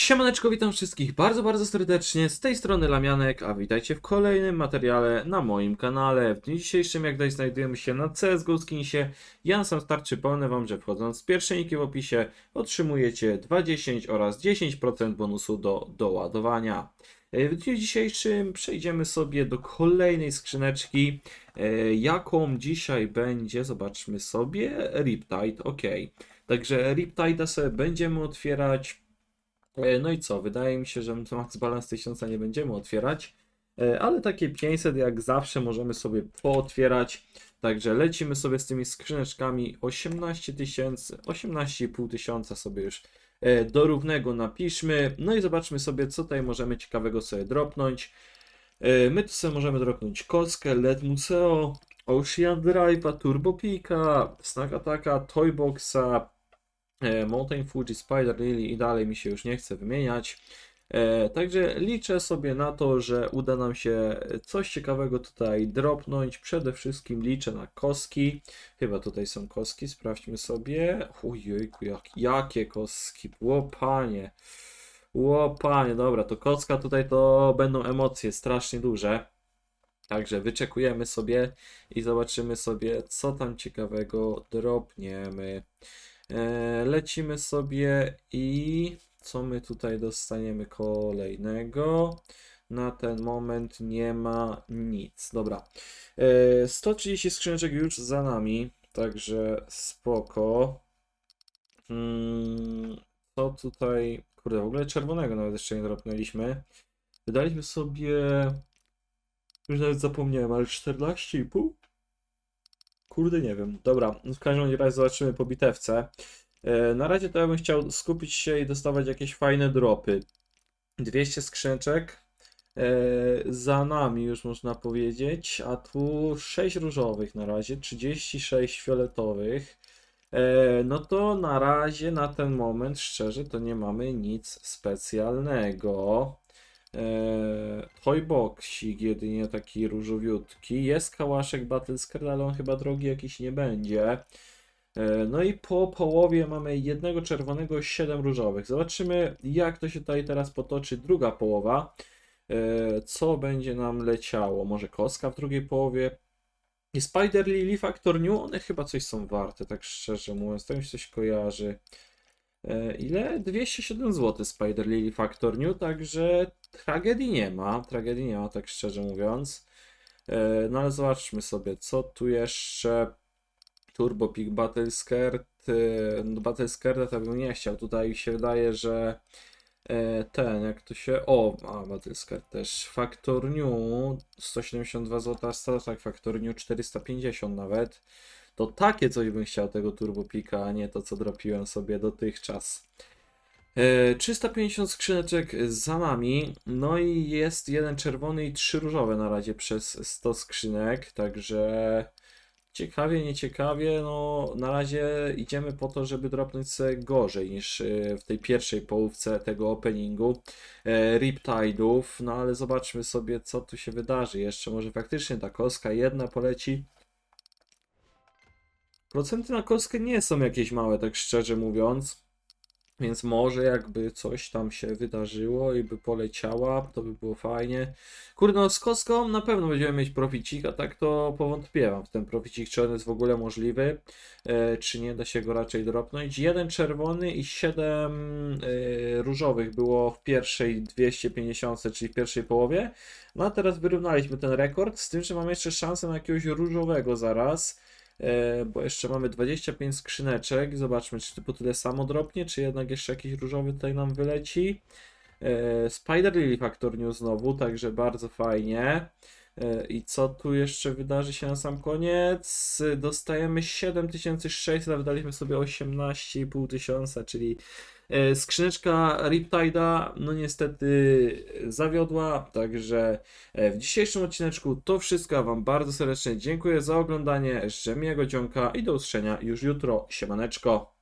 Siemaneczko, witam wszystkich bardzo, bardzo serdecznie. Z tej strony Lamianek, a witajcie w kolejnym materiale na moim kanale. W dniu dzisiejszym, jak daj, znajdujemy się na CSGO Skinsie. Ja sam start przypomnę Wam, że wchodząc z pierwszej linki w opisie otrzymujecie 20 oraz 10% bonusu do doładowania. E, W dniu dzisiejszym przejdziemy sobie do kolejnej skrzyneczki. E, Jaką dzisiaj będzie, zobaczmy sobie, Riptide, ok. Także Riptide'a sobie będziemy otwierać. E, No i co? Wydaje mi się, że Max Balance 1000 nie będziemy otwierać, e, ale takie 500 jak zawsze możemy sobie pootwierać. Także lecimy sobie z tymi skrzyneczkami 18 tysięcy, 18,5 tysiąca sobie już e, do równego napiszmy. No i zobaczmy sobie, co tutaj możemy ciekawego sobie dropnąć. My tu sobie możemy dropnąć kostkę, LED Museo, Ocean Drive'a, Turbo Pika, Snack Attacka, Toyboxa, Mountain Fuji, Spider Lily i dalej mi się już nie chce wymieniać. E, Także liczę sobie na to, że uda nam się coś ciekawego tutaj dropnąć. Przede wszystkim liczę na koski. Chyba tutaj są koski, sprawdźmy sobie. Ojejku, jak, jakie koski, łopanie. Łopanie, dobra, to kocka tutaj to będą emocje strasznie duże. Także wyczekujemy sobie i zobaczymy sobie, co tam ciekawego dropniemy. E, lecimy sobie i co my tutaj dostaniemy kolejnego? Na ten moment nie ma nic. Dobra. E, 130 skrzyneczek już za nami, także spoko. Mm, co tutaj? Kurde, w ogóle czerwonego nawet jeszcze nie dropnęliśmy. Wydaliśmy sobie. Już nawet zapomniałem, ale 14,5? Kurde, nie wiem. Dobra, w każdym razie zobaczymy po bitewce. E, Na razie to ja bym chciał skupić się i dostawać jakieś fajne dropy. 200 skrzyneczek e, za nami już można powiedzieć, a tu 6 różowych na razie, 36 fioletowych. E, No to na razie, na ten moment, szczerze, to nie mamy nic specjalnego. Eee, toyboxik jedynie taki różowiutki. Jest kałaszek Battlescard, ale on chyba drogi jakiś nie będzie. Eee, no i po połowie mamy jednego czerwonego, 7 różowych. Zobaczymy jak to się tutaj teraz potoczy druga połowa. Eee, co będzie nam leciało? Może koska w drugiej połowie? I Spider Lily Factor New, one chyba coś są warte, tak szczerze mówiąc, to mi się coś kojarzy. E, Ile? 207 zł Spider Lily Factor New, także tragedii nie ma, tragedii nie ma, tak szczerze mówiąc. E, No ale zobaczmy sobie, co tu jeszcze. Turbo Peak Battle Skirt. e, No Battle bym nie chciał, tutaj się wydaje, że ten, jak to się... O, a Battle Skirt też. Factor New 172 zł, Statek Factor New 450 nawet. To takie coś bym chciał tego Turbo Pika, a nie to co dropiłem sobie dotychczas. E, 350 skrzyneczek za nami, no i jest jeden czerwony i trzy różowe na razie przez 100 skrzynek, także ciekawie, nieciekawie, no na razie idziemy po to, żeby dropnąć sobie gorzej niż e, w tej pierwszej połówce tego openingu e, Riptide'ów, no ale zobaczmy sobie co tu się wydarzy jeszcze, może faktycznie ta koska jedna poleci. Procenty na kostkę nie są jakieś małe, tak szczerze mówiąc. Więc może jakby coś tam się wydarzyło i by poleciała, to by było fajnie. Kurde, no z kostką na pewno będziemy mieć proficik, a tak to powątpiewam w ten proficik, czy on jest w ogóle możliwy, e, czy nie da się go raczej dropnąć. Jeden czerwony i siedem e, różowych było w pierwszej 250, czyli w pierwszej połowie. No a teraz wyrównaliśmy ten rekord, z tym, że mamy jeszcze szansę na jakiegoś różowego zaraz. E, bo jeszcze mamy 25 skrzyneczek. Zobaczmy, czy po tyle samo dropnie, czy jednak jeszcze jakiś różowy tutaj nam wyleci. E, Spider Lily Factor New znowu, także bardzo fajnie. E, I co tu jeszcze wydarzy się na sam koniec? Dostajemy 7600, a wydaliśmy sobie 18,5 tysiąca, czyli skrzyneczka Riptide'a, no niestety zawiodła, także e, w dzisiejszym odcineczku to wszystko. Wam bardzo serdecznie dziękuję za oglądanie, życzę miłego dzionka i do usłyszenia już jutro. Siemaneczko!